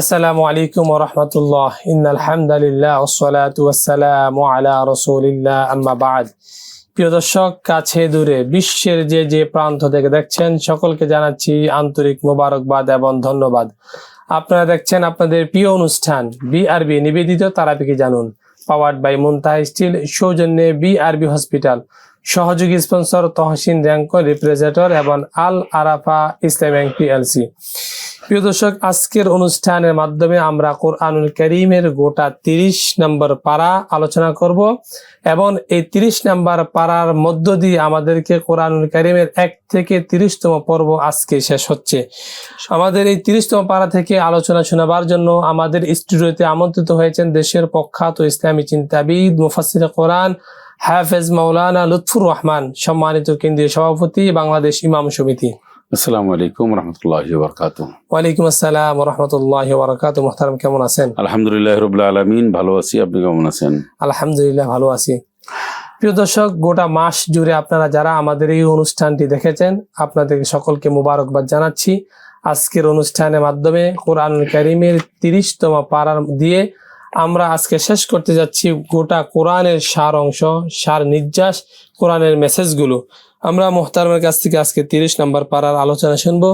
আসসালামু আলাইকুম রহমতুল্লাহ। ইনালহামদুলিল্লাহ ওসলাত ওয়াসালাম আলা রসুলিল্লাহ, আম্মা বাদ। প্রিয় দর্শক, কাছে দূরে বিশ্বের যে যে প্রান্ত থেকে দেখছেন, সকলকে জানাচ্ছি আন্তরিক মোবারকবাদ এবং ধন্যবাদ। আপনারা দেখছেন আপনাদের প্রিয় অনুষ্ঠান বিআরবি নিবেদিত তারাপিকে জানুন পাওয়ার্ড বাই মুনতাহা স্টিল সৌজন্যে বিআরবি হসপিটাল সহযোগী স্পন্সর তহসিন র্যাঙ্ক রিপ্রেজেন্টার এবং আল আরাফা ইসলাম ব্যাংক পিএলসি প্রিয় দর্শক, আজকের অনুষ্ঠানের মাধ্যমে আমরা কোরআনুল করিমের গোটা তিরিশ নম্বর পারা আলোচনা করব এবং এই তিরিশ নম্বর পারার মধ্য দিয়ে আমাদেরকে কোরআনুল করিমের এক থেকে তিরিশতম পর্ব আজকে শেষ হচ্ছে। আমাদের এই তিরিশতম পারা থেকে আলোচনা শোনাবার জন্য আমাদের স্টুডিওতে আমন্ত্রিত হয়েছেন দেশের প্রখ্যাত ইসলামী চিন্তাবিদ মুফাসির কোরআন হাফেজ মাওলানা লুৎফুর রহমান, সম্মানিত কেন্দ্রীয় সভাপতি, বাংলাদেশ ইমাম সমিতি। আসসালামু আলাইকুম রহমতুল্লাহ বরকাত ওয়ালাইকুম আসসালাম রহমতুল্লাহ বরকাত মোহতারাম কেমন আছেন? আলহামদুলিল্লাহ রবিল্লা আলমিন ভালো আছি। আপনি কেমন আছেন? আলহামদুলিল্লাহ ভালো আছি। প্রিয় দর্শক গোটা মাস জুড়ে আপনারা যারা আমাদের এই অনুষ্ঠানটি দেখেছেন আপনাদের সকলকে মুবারকবাদ জানাচ্ছি। আজকের অনুষ্ঠানের মাধ্যমে কোরআন করিমের তিরিশতম পাড়ার দিয়ে আমরা আজকে শেষ করতে যাচ্ছি গোটা কোরআনের সার অংশ সার নির্যাস কোরআনের মেসেজগুলো আমরা মোহতারমের কাছ থেকে আজকে তিরিশ নম্বর পাড়ার আলোচনা শুনব।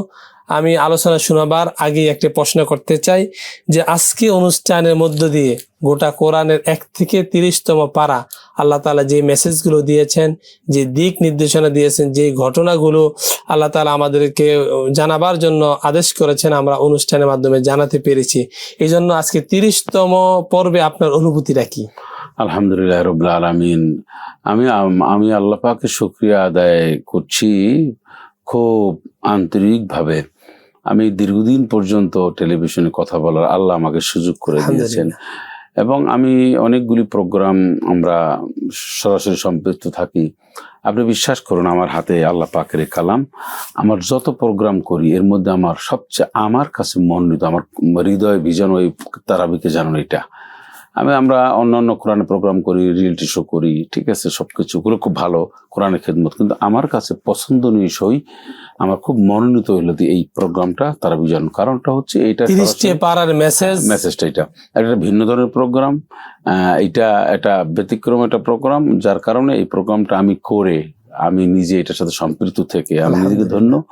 আমি আলোচনা শোনাবার আগে একটি প্রশ্ন করতে চাই যে আজকে অনুষ্ঠানের মধ্য দিয়ে গোটা কোরআনের এক থেকে তিরিশতম পারা আল্লাহ তালা যে মেসেজগুলো দিয়েছেন, যে দিক নির্দেশনা দিয়েছেন, যে ঘটনাগুলো আল্লাহ তালা আমাদেরকে জানাবার জন্য আদেশ করেছেন, আমরা অনুষ্ঠানের মাধ্যমে জানাতে পেরেছি। এই জন্য আজকে তিরিশতম পর্বে আপনার অনুভূতিটা কি? আলহামদুলিল্লাহ রবিল্লা আলমিন। আমি আমি আল্লাহ পাকে শুক্রিয়া আদায় করছি খুব আন্তরিকভাবে। আমি দীর্ঘদিন পর্যন্ত টেলিভিশনে কথা বলার আল্লাহ আমাকে সুযোগ করে দিয়েছেন। এবং আমি অনেকগুলি প্রোগ্রাম আমরা সরাসরি সম্পৃক্ত থাকি। আপনি বিশ্বাস করুন আমার হাতে আল্লাহ পাকের কালাম। আমার যত প্রোগ্রাম করি এর মধ্যে আমার সবচেয়ে আমার কাছে মনোনীত আমার হৃদয় ভিজন ওই তারাবিকে জানুন এটা। আমি আমরা অন্য অন্য কোরআনে প্রোগ্রাম করি রিয়েলিটি শো করি ঠিক আছে সবকিছু ওগুলো খুব ভালো কোরআনের খেদমত। কিন্তু আমার কাছে পছন্দনীয় সই আমার খুব মনোনীত হইল এই প্রোগ্রামটা তারা বিজন কারণটা হচ্ছে এইটা তিরিশটি পাড়ার মেসেজ মেসেজটা এটা একটা ভিন্ন ধরনের প্রোগ্রাম এটা একটা ব্যতিক্রম একটা প্রোগ্রাম যার কারণে এই প্রোগ্রামটা আমি করে আমি নিজে এটার সাথে সম্পৃক্ত থেকে আমি নিজেকে ধন্য।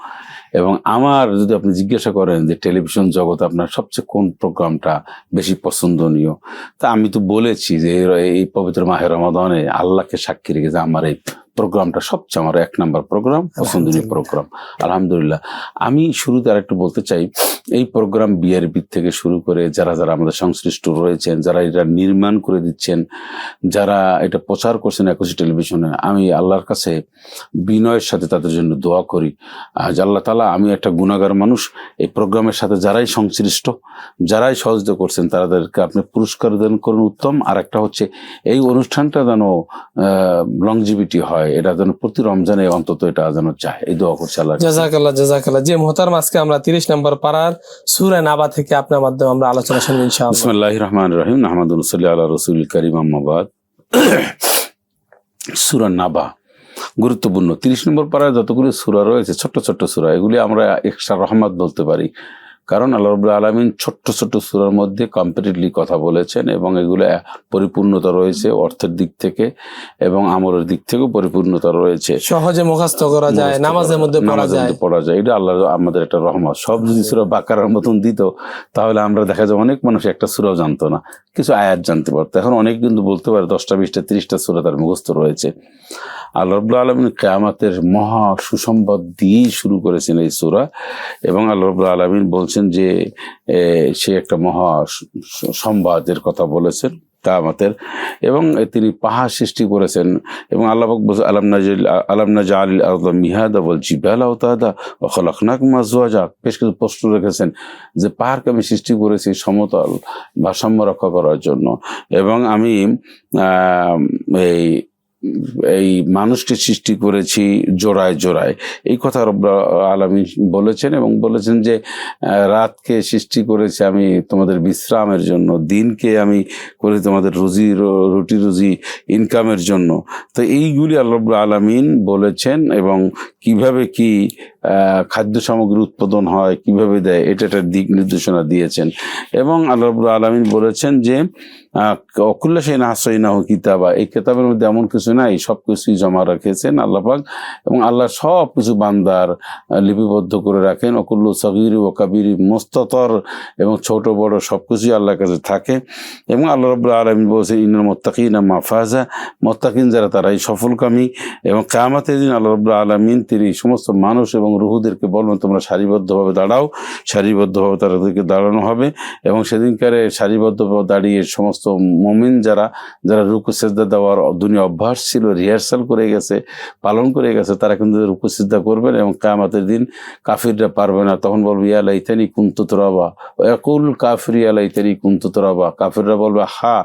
এবং আমার যদি আপনি জিজ্ঞাসা করেন যে টেলিভিশন জগতে আপনার সবচেয়ে কোন প্রোগ্রামটা বেশি পছন্দনীয় তা আমি তো বলেছি যে এই পবিত্র মাহের রমাদনে আল্লাহকে সাক্ষী রেখে যে আমার এই প্রোগ্রামটা সবচেয়ে আমার এক নাম্বার প্রোগ্রাম পছন্দনীয় প্রোগ্রাম। আলহামদুলিল্লাহ। আমি শুরুতে আর একটু বলতে চাই এই প্রোগ্রাম বিআরবি থেকে শুরু করে যারা যারা আমাদের সংশ্লিষ্ট রয়েছেন যারা এটা নির্মাণ করে দিচ্ছেন যারা এটা প্রচার করছেন একুশে টেলিভিশনে আমি আল্লাহর কাছে বিনয়ের সাথে তাদের জন্য দোয়া করি। আজ আল্লাহ তালা আমি একটা গুণাগার মানুষ এই প্রোগ্রামের সাথে যারাই সংশ্লিষ্ট যারাই সহযোগিতা করছেন তাদেরকে আপনি পুরস্কার দেন করুন উত্তম। আর একটা হচ্ছে এই অনুষ্ঠানটা যেন লংজিভিটি হয় এটা যেন প্রতি রমজানে অন্তত এটা যেন চায়। এই দোয়া করছে আল্লাহ জাজাকাল্লাহ জাজাকাল্লাহ যে মোহতার আজকে আমরা তিরিশ নম্বর পাড়ার সুরে নাবা থেকে আপনার মাধ্যমে আমরা আলোচনা শুনব ইনশাআল্লাহ। বিসমিল্লাহ রহমান রহিম। আহমদুল সাল্লি আল্লাহ রসুল করিম আহমাবাদ সুরা নাবা গুরুত্বপূর্ণ। তিরিশ নম্বর পাড়ায় যতগুলি সুরা রয়েছে ছোট্ট ছোট্ট সুরা এগুলি আমরা এক্সট্রা রহমত বলতে পারি। কারণ আল্লাহ রবুল্লা আলমিন ছোট্ট ছোট্ট সুরার মধ্যে কম্পিটিটলি কথা বলেছেন এবং এগুলো পরিপূর্ণতা রয়েছে অর্থের দিক থেকে এবং আমলের দিক থেকেও পরিপূর্ণতা রয়েছে। সহজে মুখাস্ত করা যায় নামাজের মধ্যে পড়া যায়। পড়া যায়। এটা আল্লাহ আমাদের একটা রহমত। সব যদি সুরা বাকারার মতন দিত তাহলে আমরা দেখা যায় অনেক মানুষ একটা সুরাও জানতো না। কিছু আয়াত জানতে পারতো। এখন অনেক কিন্তু বলতে পারে দশটা, বিশটা, তিরিশটা সুরা তার মুখস্থ রয়েছে। আল্লাহ রবুল্লা আলমিন কেয়ামাতের মহা সুসম্বাদ দিয়েই শুরু করেছেন এই সুরা এবং আল্লাহ রবুল্লা আলমিন বলছেন যে সে একটা মহা স- স- কথা বলেছেন। কামাতের এবং তিনি পাহাড় সৃষ্টি করেছেন। এবং আল্লাহ আলম নাজিল, আলাম নাজা আল আরদা মিহাদা বল জিবাল আউতাদা তাদা ও খলাকনাক বেশ কিছু প্রশ্ন রেখেছেন যে, পাহাড়কে আমি সৃষ্টি করেছি সমতল ভারসাম্য রক্ষা করার জন্য। এবং আমি এই এই মানুষকে সৃষ্টি করেছি জোড়ায় জোড়ায়। এই কথা আলামী বলেছেন এবং বলেছেন যে রাতকে সৃষ্টি করেছি আমি তোমাদের বিশ্রামের জন্য, দিনকে আমি করে তোমাদের রুজি রুটি রুজি ইনকামের জন্য। তো এইগুলি আল্লাহ আলামিন বলেছেন এবং কীভাবে কি খাদ্য সামগ্রী উৎপাদন হয়, কীভাবে দেয়, এটা একটা দিক নির্দেশনা দিয়েছেন। এবং আল্লাহ রব্বুল আলমিন বলেছেন যে অকুল্লা সেই নাহসাইনাহ কিতাবা, এই কিতাবের মধ্যে এমন কিছু নাই সব কিছুই জমা রেখেছেন আল্লাহ পাক। এবং আল্লাহ সব কিছু বান্দার লিপিবদ্ধ করে রাখেন। অকুল্লু সগির ও কাবির মোস্ততর এবং ছোট, বড় সব কিছুই আল্লাহর কাছে থাকে। এবং আল্লাহ রব্বুল আলমিন বলছে ইনুল মোত্তাকিন মাফাজা মোত্তাকিন যারা তারাই সফলকামী। এবং কামাতের দিন আল্লাহ রব্বুল আলমিন তিনি সমস্ত মানুষ এবং রুহুদেরকে বলবেন তোমরা সারিবদ্ধভাবে দাঁড়াও। সারিবদ্ধভাবে তাদেরকে দাঁড়ানো হবে এবং সেদিনকারে সারিবদ্ধভাবে দাঁড়িয়ে সমস্ত মমিন যারা যারা রুকু সেজদা দেওয়ার দুনিয়া অভ্যাস ছিল, রিহার্সাল করে গেছে, পালন করে গেছে, তারা কিন্তু রুকু করবেন এবং কামাতের দিন কাফিররা পারবে না। তখন বলবে, ইয়া লাইতানি কুন্তু তোরাবা। একুল কাফির, ইয়া লাইতানি কুন্তু তোরাবা। কাফিররা বলবে হা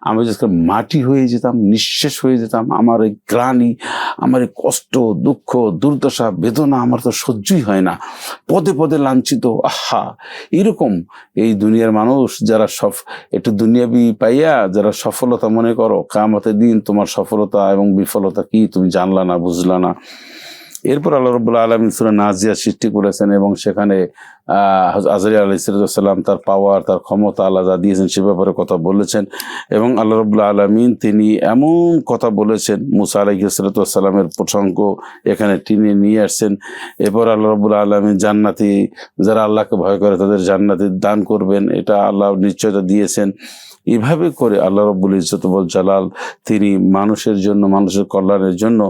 আমি যদি মাটি হয়ে যেতাম, নিঃশেষ হয়ে যেতাম। আমার এই গ্লানি, আমার এই কষ্ট, দুঃখ, দুর্দশা, বেদনা আমার তো সহ্যই হয় না। পদে পদে লাঞ্ছিত। আহা! এরকম এই দুনিয়ার মানুষ যারা সফ, একটু দুনিয়াবি পাইয়া যারা সফলতা মনে করো কামাতে দিন তোমার সফলতা এবং বিফলতা কি তুমি জানলা না, বুঝলা না। এরপর আল্লাহ রবুল্লা আলমিন সুরা নাজিয়া সৃষ্টি করেছেন এবং সেখানে আজরি আলি সাল্লাম তার পাওয়ার তার ক্ষমতা আল্লাহ যা দিয়েছেন সে ব্যাপারে কথা বলেছেন। এবং আল্লাহ রবুল্লা আলমিন তিনি এমন কথা বলেছেন, মুসা আলাইসালামের প্রসঙ্গ এখানে টিনে নিয়ে আসছেন। এরপর আল্লাহ রবুল্লা আলমিন জান্নাতি, যারা আল্লাহকে ভয় করে তাদের জান্নাতি দান করবেন, এটা আল্লাহ নিশ্চয়তা দিয়েছেন। এভাবে করে আল্লাহ রব্বুল ইজ্জতবল জালাল তিনি মানুষের জন্য, মানুষের কল্যাণের জন্য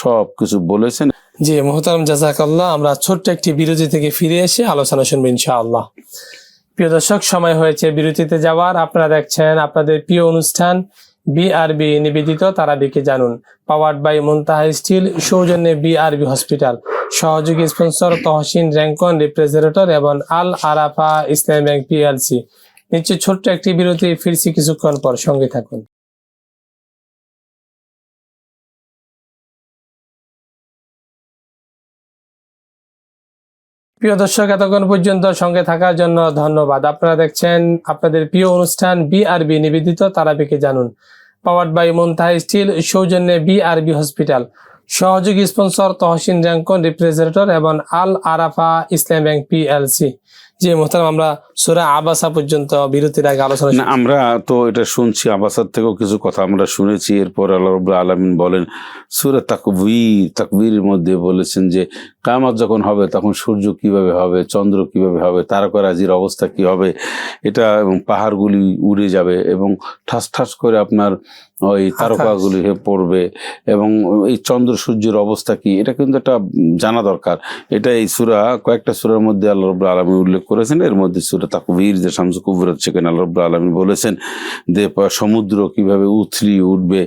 সব কিছু বলেছেন। জি মোহতারাম জাজাকাল্লাহ, আমরা ছোট্ট একটি বিরতি থেকে ফিরে এসে আলোচনা শুনব ইনশাআল্লাহ। প্রিয় দর্শক, সময় হয়েছে বিরতিতে যাওয়ার। আপনারা দেখছেন আপনাদের প্রিয় অনুষ্ঠান বিআরবি নিবেদিত, তারাবিকে জানুন। পাওয়ার্ড বাই মুনতাহা স্টিল, সৌজন্যে বিআরবি হসপিটাল। সহযোগী স্পন্সর তহসিন র্যাঙ্কন, রিপ্রেজেন্টেটর এবং আল আরাফা ইসলাম ব্যাংক পিএলসি নিচে ছোট্ট একটি বিরতি, ফিরছি কিছুক্ষণ পর। সঙ্গে থাকুন। প্রিয় দর্শক, এতক্ষণ পর্যন্ত সঙ্গে থাকার জন্য ধন্যবাদ। আপনারা দেখছেন আপনাদের প্রিয় অনুষ্ঠান বিআরবি নিবেদিত তারাবিকে জানুন। পাওয়ার্ড বাই মুনতাহা স্টিল সৌজন্যে বিআরবি হসপিটাল সহযোগী স্পন্সর তহসিন র্যাঙ্কন, রিপ্রেজেন্টেটর এবং আল আরাফা ইসলাম ব্যাংক পিএলসি জি মোহতারাম আমরা সুরা আবাসা পর্যন্ত বিরতির আগে আলোচনা না আমরা তো এটা শুনছি আবাসার থেকেও কিছু কথা আমরা শুনেছি। এরপর আল্লাহ রবুল্লা আলমিন বলেন সুরে তাকবীর তাকবীরের মধ্যে বলেছেন যে কামাত যখন হবে তখন সূর্য কীভাবে হবে চন্দ্র কীভাবে হবে তারকারাজির অবস্থা কি হবে এটা এবং পাহাড়গুলি উড়ে যাবে এবং ঠাস ঠাস করে আপনার ওই তারকাগুলি হয়ে পড়বে এবং এই চন্দ্র সূর্যের অবস্থা কি এটা কিন্তু একটা জানা দরকার। এটা এই সুরা কয়েকটা সুরার মধ্যে আল্লাহ রব্লা আলমী উল্লেখ করেছেন, এর মধ্যে সুরা তাকবীর যে শামসু কুবরত সেখানে আল্লাহ আলমী বলেছেন যে সমুদ্র কীভাবে উথলি উঠবে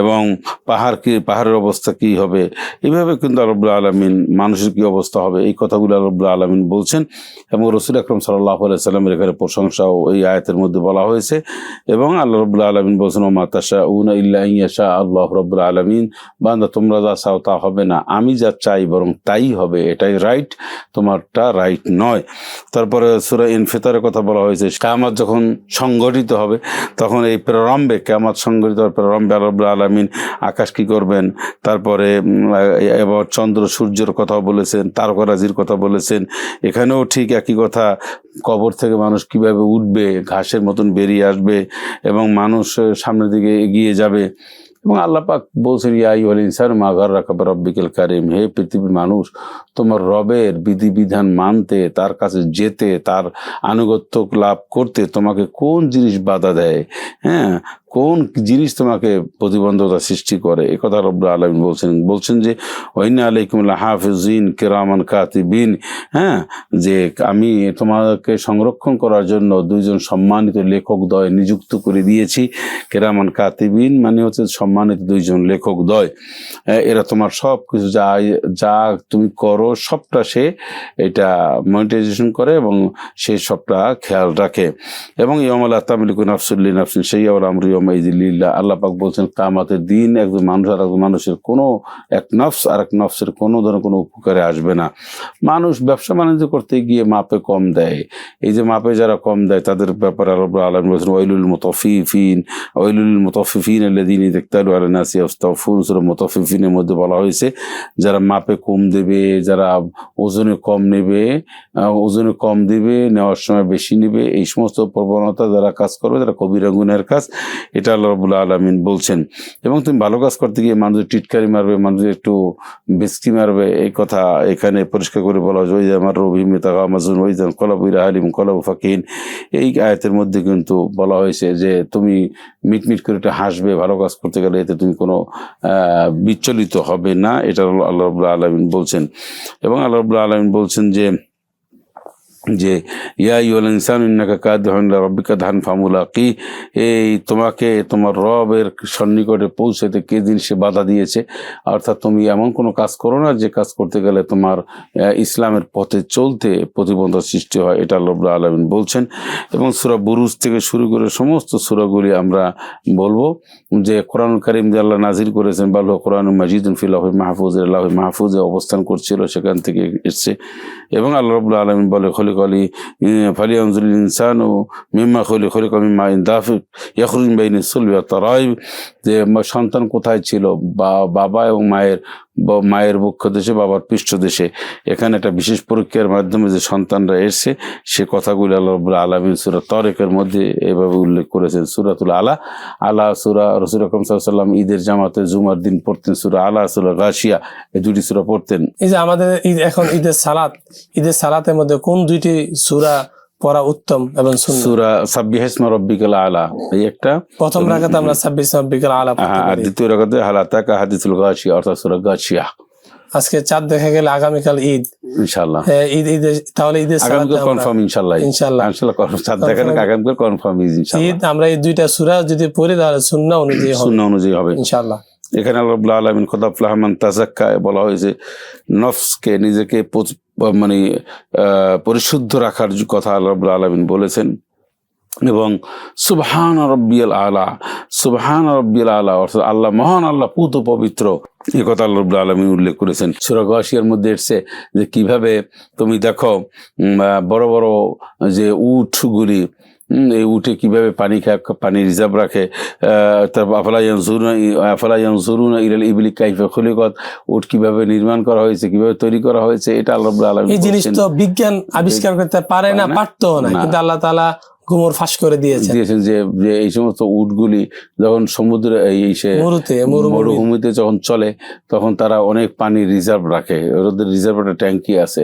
এবং পাহাড় কি পাহাড়ের অবস্থা কি হবে? এইভাবে কিন্তু আল্লাহ আলমিন মানুষের কি অবস্থা হবে? এই কথাগুলো আল্লাহ আলমিন বলছেন এবং রসুল আকরম সাল্লাহ সাল্লামের এখানে প্রশংসাও এই আয়াতের মধ্যে বলা হয়েছে এবং আল্লাহ রব্লা আলমিন বলছেন ও মাতাশা উনা ইল্লা ইয়াশা আল্লাহ রব্লা আলমিন। বান্দা, তোমরা যা চাও তা হবে না। আমি যা চাই বরং তাই হবে। এটাই রাইট তোমারটা রাইট নয়। তারপরে সুরা ইনফিতারের কথা বলা হয়েছে কামাত যখন সংগঠিত হবে, তখন এই প্রারম্ভে কামাত সংগঠিত হওয়ার প্রারম্ভে আল্লাহ আলমিন আকাশ কি করবেন? তারপরে এবার চন্দ্র সূর্যের কথা বলেছেন, তারকারাজির কথা বলেছেন। এখানেও ঠিক একই কথা, কবর থেকে মানুষ কীভাবে উঠবে, ঘাসের মতন বেরিয়ে আসবে এবং মানুষ সামনের দিকে এগিয়ে যাবে। এবং আল্লাপাক বলছেন ইয়াই হল ইনসান মাগার রাখাব রব্বিকেল কারিম, হে পৃথিবীর মানুষ, তোমার রবের বিধিবিধান মানতে, তার কাছে যেতে, তার আনুগত্য লাভ করতে তোমাকে কোন জিনিস বাধা দেয়? হ্যাঁ? কোন জিনিস তোমাকে প্রতিবন্ধকতা সৃষ্টি করে? এ কথা রব্বুল আলমিন বলছেন। বলছেন যে ওইনা আলাইকুম হাফিজিন কেরামান কাতিবিন। হ্যাঁ যে আমি তোমাকে সংরক্ষণ করার জন্য দুইজন সম্মানিত লেখক দয় নিযুক্ত করে দিয়েছি। কেরামান কাতিবিন মানে হচ্ছে সম্মানিত দুইজন লেখক দয় এরা তোমার সব কিছু যা যা তুমি করো, সবটা সে এটা মনিটাইজেশন করে এবং সে সবটা খেয়াল রাখে। এবং ইয়মাল আতামিলিকুন আফসুল্লিন আফসিন সেই আমরি আল্লাহ পাক বলছেন কামাতের দিন একজন মানুষ আর একজন মানুষের কোনো এক নফস আর এক নফসের কোনো ধরনের কোনো উপকারে আসবে না। মানুষ ব্যবসা বাণিজ্য করতে গিয়ে মাপে কম দেয়। এই যে মাপে যারা কম দেয়, তাদের ব্যাপারে আল্লাহ আলম বলছেন, ওয়াইলুল মুতফিফিন ওয়াইলুল মুতফিফিন আল্লাদিন দেখতালু আলা নাসি আস্তাফুন সুরা মুতফিফিনের মধ্যে বলা হয়েছে, যারা মাপে কম দেবে, যারা ওজনে কম নেবে ওজনে কম দেবে, নেওয়ার সময় বেশি নেবে, এই সমস্ত প্রবণতা যারা কাজ করবে যারা কবিরা গুনের কাজ। এটা আল্লাহ রবুল্লা আলমিন বলছেন। এবং তুমি ভালো কাজ করতে গিয়ে মানুষের টিটকারি মারবে মানুষের একটু বেস্কি মারবে, এই কথা এখানে পরিষ্কার করে বলা হয় ওই আমার রবি মেতা আমাজন ওই যে কলাবুইরা হালিম কলাবু ফাকিন এই আয়াতের মধ্যে কিন্তু বলা হয়েছে যে, তুমি মিটমিট করে একটু হাসবে, ভালো কাজ করতে গেলে এতে তুমি কোনো বিচলিত হবে না, এটা আল্লাহ রবুল্লা আলমিন বলছেন। এবং আল্লাহ রবুল্লা আলমিন বলছেন যে যে, ইয়া ইউল ইনসান রব্বিকা ধান ফামুলাকি। এই তোমাকে, তোমার রবের সন্নিকটে পৌঁছাতে কে দিন সে বাধা দিয়েছে? অর্থাৎ তুমি এমন কোনো কাজ করো না যে কাজ করতে গেলে তোমার ইসলামের পথে চলতে প্রতিবন্ধক সৃষ্টি হয়। এটা রাব্বুল আলামিন বলছেন। এবং সুরা বুরুজ থেকে শুরু করে সমস্ত সুরাগুলি আমরা বলব যে কোরআন করিম যে আল্লাহ নাজির করেছেন বা কোরআন মাজিদুল ফিল্লাহ মাহফুজ আল্লাহ মাহফুজে অবস্থান করছিল, সেখান থেকে এসছে। এবং আল্লাহ রবুল্লা আলমিন বলে خلق لي آه، فلينظر الإنسان مما خلق خلق مما إن دافق يخرج من بين الصلب والترائب যে সন্তান কোথায় ছিল, বা বাবা এবং মায়ের মায়ের বক্ষ দেশে, বাবার পৃষ্ঠ দেশে। এখানে একটা বিশেষ পরীক্ষার মাধ্যমে যে সন্তানরা এসছে, সে কথাগুলি আল্লাহ আলমিন সুরা তরেকের মধ্যে এভাবে উল্লেখ করেছেন। সুরাতুল আলা আলা সুরা, রসুল রকম সাল্লাম ঈদের জামাতে জুমার দিন পড়তেন, সুরা আলা, সুরা গাছিয়া এই দুটি সুরা পড়তেন। এই যে আমাদের এখন ঈদের সালাত, ঈদের সালাতের মধ্যে কোন দুইটি সূরা পড়া উত্তম এবং সুরা সাব্বিহাসমা রব্বিকাল আলা এই একটা। প্রথম রাখাতে আমরা আলা হ্যাঁ, আর দ্বিতীয় রাখাতে হালাতাকা হাদিসুল গাছিয়া অর্থাৎ সুরা গাছিয়া আজকে চাঁদ দেখা গেলে আগামীকাল ঈদ। ইনশাল্লাহ হ্যাঁ, ঈদ ঈদের তাহলে ঈদের আগামীকাল কনফার্ম ইনশাল্লাহ ইনশাল্লাহ। ইনশাল্লাহ কনফার্ম সাত দেখা Confirm. আগামীকাল কনফার্ম ইনশাল্লাহ ঈদ আমরা এই দুইটা সূরা যদি পড়ি তাহলে সুন্নাহ অনুযায়ী হবে। শূন্য অনুযায়ী হবে। ইনশাআল্লাহ। এখানে আল্লাহ আলমিন খোদা ফ্লাহমান তাজাক্কা বলা হয়েছে নফসকে নিজেকে মানে পরিশুদ্ধ রাখার কথা আল্লাহ আলমিন বলেছেন এবং সুবহান রব্বিয়াল আলা সুবহান রব্বিয়াল আলা অর্থাৎ আল্লাহ মহান আল্লাহ পুত পবিত্র এ কথা আল্লাহ রব্বুল আলমিন উল্লেখ করেছেন। সুরগাশিয়ার মধ্যে এসছে যে কীভাবে তুমি দেখো বড় বড় যে উটগুলি উম, এই উঠে কীভাবে পানি খায় পানি রিজার্ভ রাখে তারপর আফলা ইয়ানজুরুনা ই- আফলা ইয়ানজুরুনা ইলাল ইবলি কাইফা খুলিকাত উট কীভাবে নির্মাণ করা হয়েছে কীভাবে তৈরি করা হয়েছে এটা আল্লাহ আলামিন এই জিনিস তো বিজ্ঞান আবিষ্কার করতে পারে না পারে না। পারতো না। কিন্তু আল্লাহ তাআলা গুমর ফাঁস করে দিয়েছেন। দিয়েছেন যে যে এই সমস্ত উটগুলি যখন সমুদ্রে এই এই সে মরুতে মরুভূমিতে যখন চলে তখন তারা অনেক পানি রিজার্ভ রাখে। ওদের রিজার্ভ একটা ট্যাঙ্কি আছে।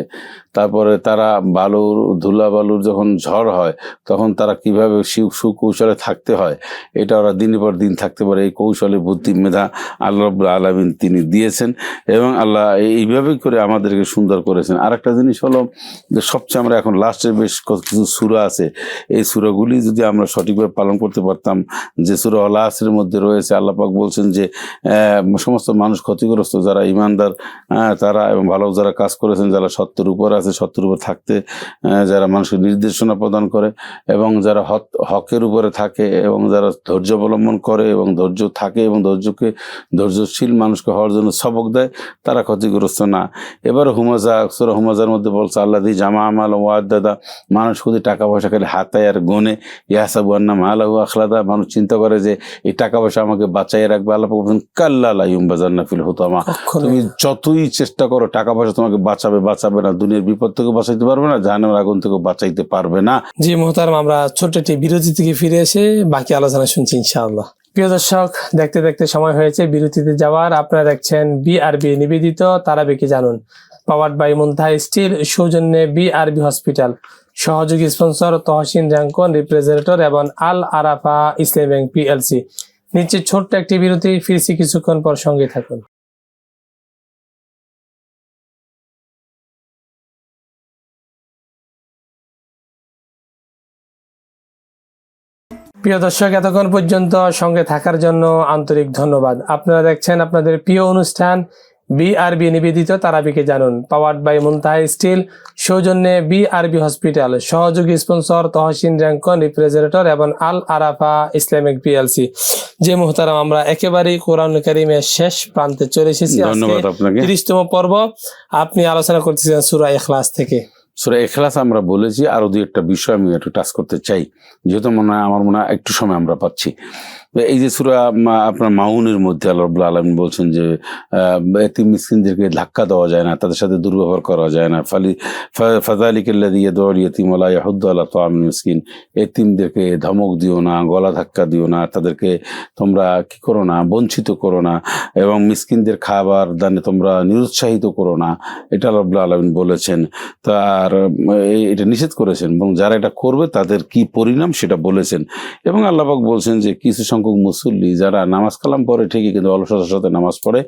তারপরে তারা বালুর, ধুলা বালুর যখন ঝড় হয়, তখন তারা কীভাবে সুকৌশলে থাকতে হয়, এটা ওরা দিনের পর দিন থাকতে পারে। এই কৌশলে বুদ্ধি, মেধা আল্লাহ আলমিন তিনি দিয়েছেন এবং আল্লাহ এই- এইভাবে করে আমাদেরকে সুন্দর করেছেন। আর একটা জিনিস হলো যে সবচেয়ে আমরা এখন লাস্টের বেশ কিছু সুরা আছে, এই সুরাগুলি যদি আমরা সঠিকভাবে পালন করতে পারতাম, যে সুরা আল আসরের মধ্যে রয়েছে, আল্লাহ পাক বলছেন যে সমস্ত মানুষ ক্ষতিগ্রস্ত, যারা ইমানদার তারা এবং ভালো যারা কাজ করেছেন, যারা সত্যের উপর আছে সত্যের উপর থাকতে যারা মানুষকে নির্দেশনা প্রদান করে এবং যারা হক- হকের উপরে থাকে এবং যারা ধৈর্য অবলম্বন করে এবং ধৈর্য থাকে এবং ধৈর্যকে ধৈর্যশীল মানুষকে হওয়ার জন্য সবক দেয় তারা ক্ষতিগ্রস্ত না। এবার হুমাজা সুরা হুমাজার মধ্যে বলছে আল্লাহ দি জামা আমাল ওয়াদ দাদা মানুষ শুধু টাকা পয়সা খালি হাতায় আর গনে ইয়াসাবু আন্না মালাহু আখলাদা মানুষ চিন্তা করে যে এই টাকা পয়সা আমাকে বাঁচাই রাখবে আল্লাহ বলছেন কাল্লা লাইম বাজান্না ফিল হতো আমার তুমি যতই চেষ্টা করো টাকা পয়সা তোমাকে বাঁচাবে বাঁচাবে না দুনিয়ার বিপদ থেকে বাঁচাইতে পারবে না, জাহান্নামের আগুন থেকে বাঁচাইতে পারবে না। জি মোহতারাম, আমরা ছোট্ট একটি বিরতি থেকে ফিরে এসে বাকি আলোচনা শুনছি, ইনশাআল্লাহ। প্রিয় দর্শক, দেখতে দেখতে সময় হয়েছে বিরতিতে যাওয়ার। আপনারা দেখছেন বিআরবি নিবেদিত, তারাবিকে জানুন। পাওয়ার্ড বাই মুন্তাহা স্টিল, সৌজন্যে বিআরবি হসপিটাল। সহযোগী স্পন্সর তহসিন র্যাঙ্কন, রিপ্রেজেন্টেটর এবং আল আরাফা ইসলাম ব্যাংক পিএলসি নিচে ছোট্ট একটি বিরতি, ফিরছি কিছুক্ষণ পর সঙ্গে থাকুন। প্রিয় দর্শক এতক্ষণ পর্যন্ত সঙ্গে থাকার জন্য আন্তরিক ধন্যবাদ। আপনারা দেখছেন আপনাদের প্রিয় অনুষ্ঠান বিআরবি নিবেদিত তারাবিকে জানুন পাওয়ার্ড বাই মুনতাহা স্টিল সৌজন্যে বিআরবি হসপিটাল সহযোগী স্পন্সর তহসিন র্যাঙ্কন রিপ্রেজেন্টেটর এবং আল আরাফা ইসলামিক পিএলসি যে মুহতারাম আমরা একেবারেই কোরআন করিমের শেষ প্রান্তে চলে এসেছি। তিরিশতম পর্ব। আপনি আলোচনা করতেছেন সুরা এখলাস থেকে। সুরা এখলাস আমরা বলেছি, আরও দু একটা বিষয় আমি একটু টাচ করতে চাই। যেহেতু মনে হয়, আমার মনে হয় একটু সময় আমরা পাচ্ছি। এই যে সুরা আপনার মাউনের মধ্যে আল্লাহ আলমিন বলছেন যে এতিম মিসকিনদেরকে ধাক্কা দেওয়া যায় না, তাদের সাথে দুর্ব্যবহার করা যায় না। ফালি ফাজালিকেল্লা দিয়ে দৌড় ইয়তিম আল্লাহ ইয়াহুদ্দ আল্লাহ তো আমিন মিসকিন, এতিমদেরকে ধমক দিও না, গলা ধাক্কা দিও না, তাদেরকে তোমরা কি করো না, বঞ্চিত করো না, এবং মিসকিনদের খাবার দানে তোমরা নিরুৎসাহিত করো না, এটা রব্লা আলমিন বলেছেন। তার এটা নিষেধ করেছেন, এবং যারা এটা করবে তাদের কি পরিণাম সেটা বলেছেন। এবং আল্লাহবাক বলছেন যে, কিছু সংখ্যক মুসল্লি যারা নামাজ কালাম পড়ে ঠিকই, কিন্তু অলসতার সাথে নামাজ পড়ে।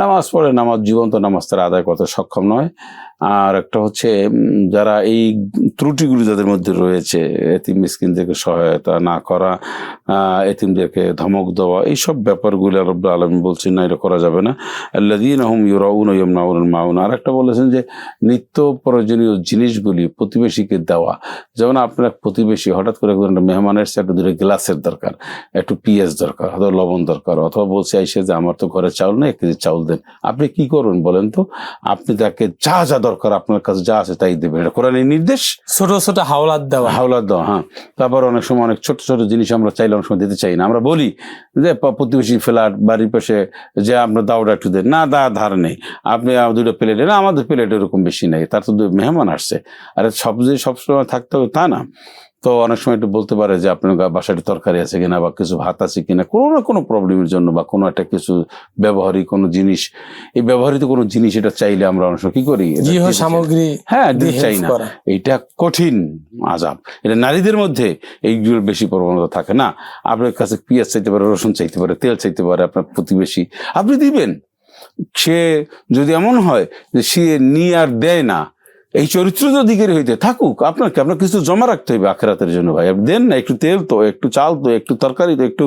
নামাজ পড়ে, নামাজ, জীবন্ত নামাজ তারা আদায় করতে সক্ষম নয়। আর একটা হচ্ছে যারা এই ত্রুটিগুলি যাদের মধ্যে রয়েছে, এতিম মিসকিনদেরকে সহায়তা না করা এতিমদেরকে ধমক দেওয়া, এইসব ব্যাপারগুলি রব্লা আলম বলছেন, না, এটা করা যাবে না। আল্লাদিন আহম ইউরাউন ইয়মনাউন মাউন। আর একটা বলেছেন যে, নিত্য প্রয়োজনীয় জিনিসগুলি প্রতিবেশীকে দেওয়া। যেমন আপনার প্রতিবেশী, হঠাৎ করে একজন একটা মেহমান এসছে, একটা দূরে গ্লাসের দরকার, একটু পিঁয়াজ দরকার অথবা লবণ দরকার, অথবা বলছে এসে যে, আমার তো ঘরে চাউল নেই, এক কেজি চাউল দেন। আপনি কি করবেন বলেন তো? আপনি তাকে যা যা দরকার আপনার কাছে যা আছে তাই দেবেন এটা কোরআনের নির্দেশ? ছোট ছোট হাওলাত দেওয়া। হাওলাত দেওয়া হ্যাঁ। তারপর অনেক সময় অনেক ছোট ছোট জিনিস আমরা চাইলে অনেক সময় দিতে চাই না। আমরা বলি যে প্রতিবেশী ফ্ল্যাট বাড়ির পাশে যে আপনার দাওটা একটু দেন। না দা ধার নেই। আপনি দুটো প্লেট না আমাদের প্লেট এরকম বেশি নেই। তার তো মেহমান আসছে। আর সব যে সবসময় থাকতে হবে তা না। তো অনেক সময় একটু বলতে পারে যে আপনার বাসাটি তরকারি আছে কিনা বা কিছু ভাত আছে কিনা? কোনো না কোনো প্রবলেমের জন্য বা কোনো একটা কিছু ব্যবহারিক কোনো জিনিস এই ব্যবহৃত কোনো জিনিস এটা চাইলে আমরা অনেক সময় কি করি? এটা। সামগ্রী হ্যাঁ চাই না। এইটা কঠিন আজাব। এটা নারীদের মধ্যে এইগুলোর বেশি প্রবণতা থাকে না। আপনার কাছে পেঁয়াজ চাইতে পারে রসুন চাইতে পারে তেল চাইতে পারে আপনার প্রতিবেশী। আপনি দিবেন। সে যদি এমন হয় যে সে নিয়ে আর দেয় না এই চরিত্র দিকের হইতে থাকুক, আপনাকে আপনার কিছু জমা রাখতে হবে আখেরাতের জন্য ভাই। দেন না, একটু তেল তো, একটু চাল তো, একটু তরকারি তো, একটু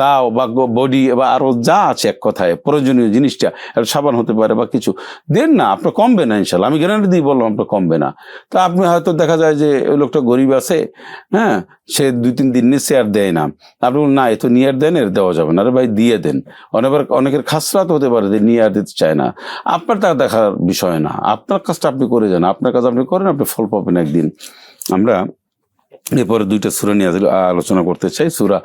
দাও বা বডি বা আরও যা আছে এক কথায়, প্রয়োজনীয় জিনিসটা সাবান হতে পারে বা কিছু। দেন না, আপনার কমবে না ইনশাল্লাহ। আমি গ্যারান্টি দিয়ে বললাম, আপনার কমবে না। তা আপনি হয়তো দেখা যায় যে ওই লোকটা গরিব আছে হ্যাঁ সে দুই তিন দিন নিয়ে আর দেয় না। আপনি না, এ তো নিয়ে আর দেন, এর দেওয়া যাবে না। আরে ভাই, দিয়ে দেন। অনেকবার, অনেকের খাসরাত হতে পারে নিয়ে আর দিতে চায় না। আপনার তা দেখার বিষয় না। আপনার কাজটা আপনি করে যান। আপনার কাজ আপনি করেন, আপনি ফল পাবেন একদিন। আমরা এরপরে দুইটা সুরা নিয়ে আলোচনা করতে চাই। সুরা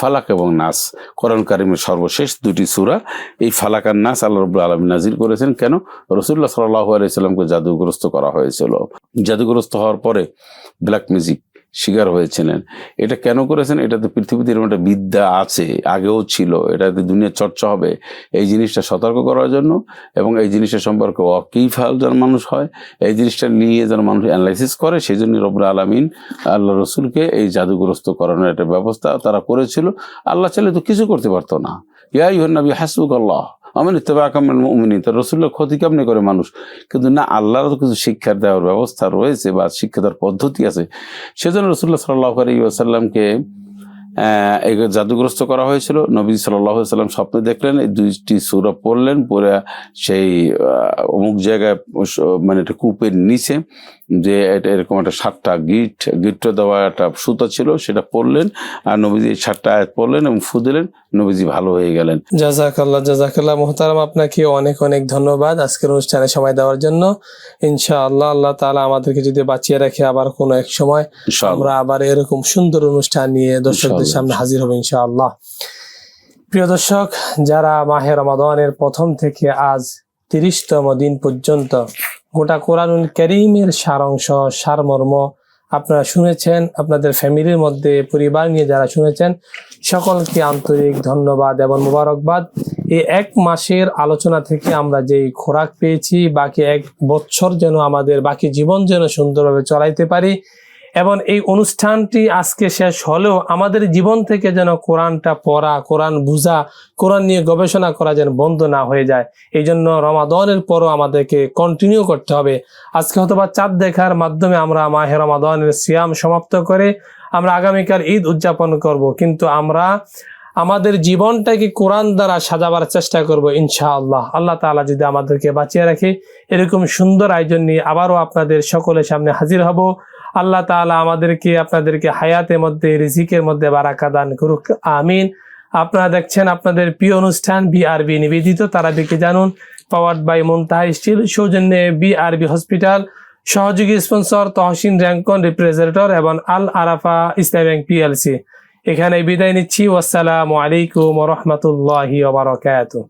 ফালাক এবং নাস। করণ কারিমের সর্বশেষ দুটি সুরা। এই ফালাক আর নাস আল্লাহ রবুল্লা আলম নাজির করেছেন। কেন? রসুল্লাহ সাল্লাহ আলাইসাল্লামকে জাদুগ্রস্ত করা হয়েছিল। জাদুগ্রস্ত হওয়ার পরে ব্ল্যাক মিউজিক শিকার হয়েছিলেন। এটা কেন করেছেন? এটাতে পৃথিবীতে এরকম একটা বিদ্যা আছে, আগেও ছিল। এটাতে দুনিয়া চর্চা হবে। এই জিনিসটা সতর্ক করার জন্য এবং এই জিনিসটা সম্পর্কে অকিফাল যেন মানুষ হয়, এই জিনিসটা নিয়ে যেন মানুষ অ্যানালাইসিস করে সেই জন্য রবুল আলমিন আল্লাহ রসুলকে এই জাদুগ্রস্ত করানোর একটা ব্যবস্থা তারা করেছিল। আল্লাহ চাইলে তো কিছু করতে পারতো না। ইয়া ইহন নবী হাসবুক আল্লাহ আমি ইত্তেবাকামের মুমিনী তার রসুল্লাহ ক্ষতি কেমনি করে মানুষ? কিন্তু না, আল্লাহর কিছু শিক্ষার দেওয়ার ব্যবস্থা রয়েছে বা শিক্ষা দেওয়ার পদ্ধতি আছে। সেজন্য রসুল্লাহ সাল্লাহ আলী আসাল্লামকে জাদুগ্রস্ত করা হয়েছিল। নবী সাল্লাম স্বপ্নে দেখলেন, এই দুইটি সুরা পড়লেন, পরে সেই অমুক জায়গায় মানে একটা কূপের নিচে। যে এটা এরকম একটা সাতটা গিট গিটটা দেওয়া একটা সুতা ছিল সেটা পড়লেন আর নবীজি সাতটা আয়াত পড়লেন এবং ফু দিলেন নবীজি ভালো হয়ে গেলেন। জাজাকাল্লাহ জাজাকাল্লাহ মোহতারাম আপনাকে অনেক অনেক ধন্যবাদ আজকের অনুষ্ঠানে সময় দেওয়ার জন্য। ইনশাআল্লাহ আল্লাহ তালা আমাদেরকে যদি বাঁচিয়ে রাখে আবার কোনো এক সময়। আমরা আবার এরকম সুন্দর অনুষ্ঠান নিয়ে দর্শকদের সামনে হাজির হব ইনশাআল্লাহ। প্রিয় দর্শক যারা মাহে রমাদানের প্রথম থেকে আজ তিরিশতম দিন পর্যন্ত গোটা কোরআনুল করিমের সারাংশ, সারমর্ম আপনারা শুনেছেন, আপনাদের ফ্যামিলির মধ্যে, পরিবার নিয়ে যারা শুনেছেন, সকলকে আন্তরিক ধন্যবাদ এবং মোবারকবাদ। এই এক মাসের আলোচনা থেকে আমরা যেই খোরাক পেয়েছি, বাকি এক বছর যেন আমাদের বাকি জীবন যেন সুন্দরভাবে চলাইতে পারি এবং এই অনুষ্ঠানটি আজকে শেষ হলেও আমাদের জীবন থেকে যেন কোরআনটা পড়া, কোরআন বুঝা, কোরআন নিয়ে গবেষণা করা যেন বন্ধ না হয়ে যায়। এই জন্য রমাদনের পরও আমাদেরকে কন্টিনিউ করতে হবে। আজকে হয়তোবা চাঁদ দেখার মাধ্যমে আমরা মাহে রমাদনের সিয়াম সমাপ্ত করে আমরা আগামীকাল ঈদ উদযাপন করব। কিন্তু আমরা আমাদের জীবনটাকে কোরআন দ্বারা সাজাবার চেষ্টা করব ইনশাআল্লাহ। আল্লাহ তাআলা যদি আমাদেরকে বাঁচিয়ে রাখে, এরকম সুন্দর আয়োজন নিয়ে আবারও আপনাদের সকলের সামনে হাজির হব। আল্লাহ তাআলা আমাদেরকে, আপনাদেরকে হায়াতের মধ্যে, রিজিকের মধ্যে বারাকা দান করুক, আমিন। আপনারা দেখছেন আপনাদের প্রিয় অনুষ্ঠান বিআরবি নিবেদিত, তারা দেখে জানুন পাওয়ার্ড বাই মুনতাহা স্টিল সৌজন্যে বিআরবি হসপিটাল সহযোগী স্পন্সর তহসিন র্যাঙ্কন রিপ্রেজেন্টেটর এবং আল আরাফা ইসলাম ব্যাংক পিএলসি এখানে বিদায় নিচ্ছি, ওয়াসসালামু আলাইকুম রহমতুল্লাহি ওবরাকাতুহ